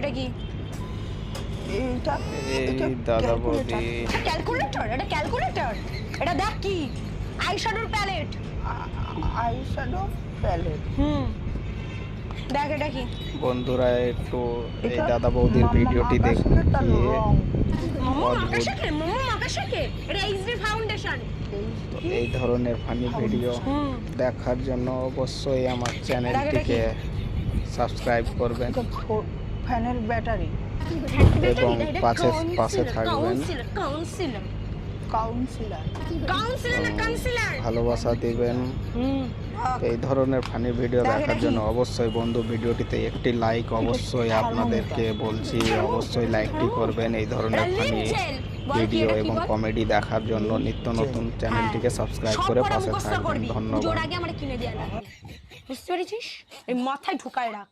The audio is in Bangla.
এটা কি? এটা দাদা। বৌদি। ক্যালকুলেটর এটা ক্যালকুলেটর এটা দেখ কি? আইশ্যাডোর প্যালেট আই শ্যাডো প্যালেট হুম। দেখ এটা কি? বন্ধুরা একটু এই দাদা বৌদির ভিডিওটি ফাউন্ডেশন এই ধরনের ফানি ভিডিও হুম। দেখার জন্য অবশ্যই আমার চ্যানেলটিকে সাবস্ক্রাইব করবেন। ফ্যানের ব্যাটারি। এবং পাশে পাশে থাকবেন কাউন্সিলর কাউন্সিলর ভালোবাসা দিবেন। এই ধরনের ফানি ভিডিও দেখার জন্য অবশ্যই বন্ধু ভিডিওটিতে একটি লাইক অবশ্যই আপনাদেরকে বলছি অবশ্যই লাইকটি করবেন এই ধরনের ফানি ভিডিও এবং কমেডি দেখার জন্য নিত্য নতুন চ্যানেলটিকে সাবস্ক্রাইব করে পাশে থাকবেন। ধন্যবাদ। বুঝতে পেরেছিস? এই মাথায় ঢুকায় রাখ।